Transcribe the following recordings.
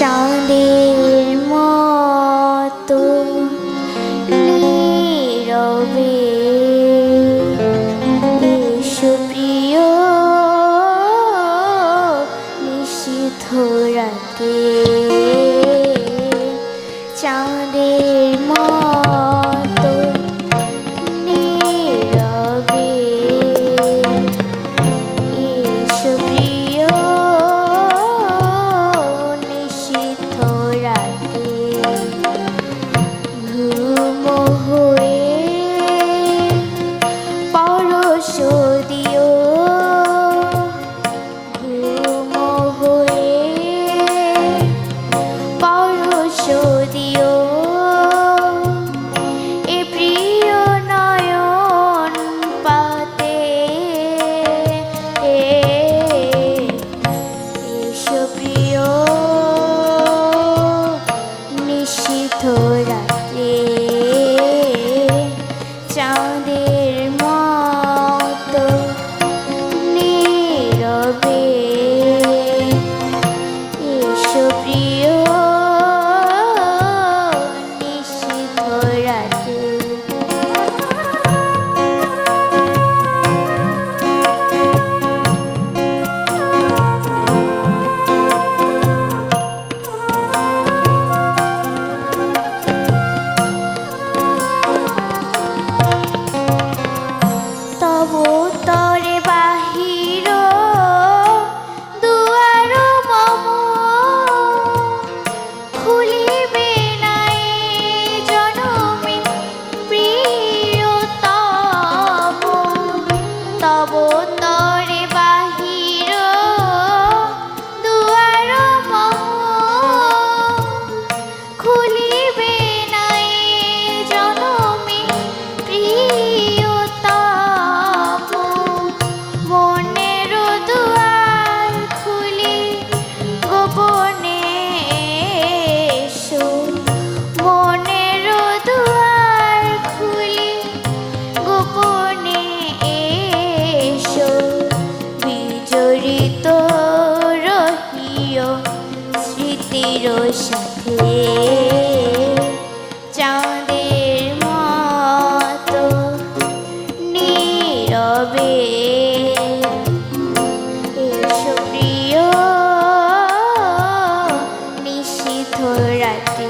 Chọn. অবতা সাথে চাঁদের মতো নীরবে প্রিয় নিশীথ রাতে।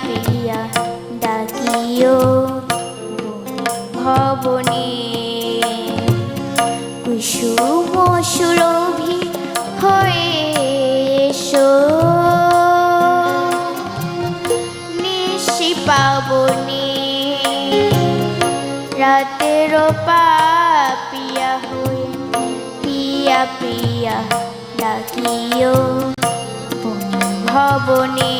প্রিয়া ডাকিও ভবনে। কুসুম সুরভি হয়ে এসো। নিশি পাবনে। রাতের পাপিয়া হয়ে পিয়া পিয়া ডাকিও ভবনে।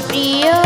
প্রিয়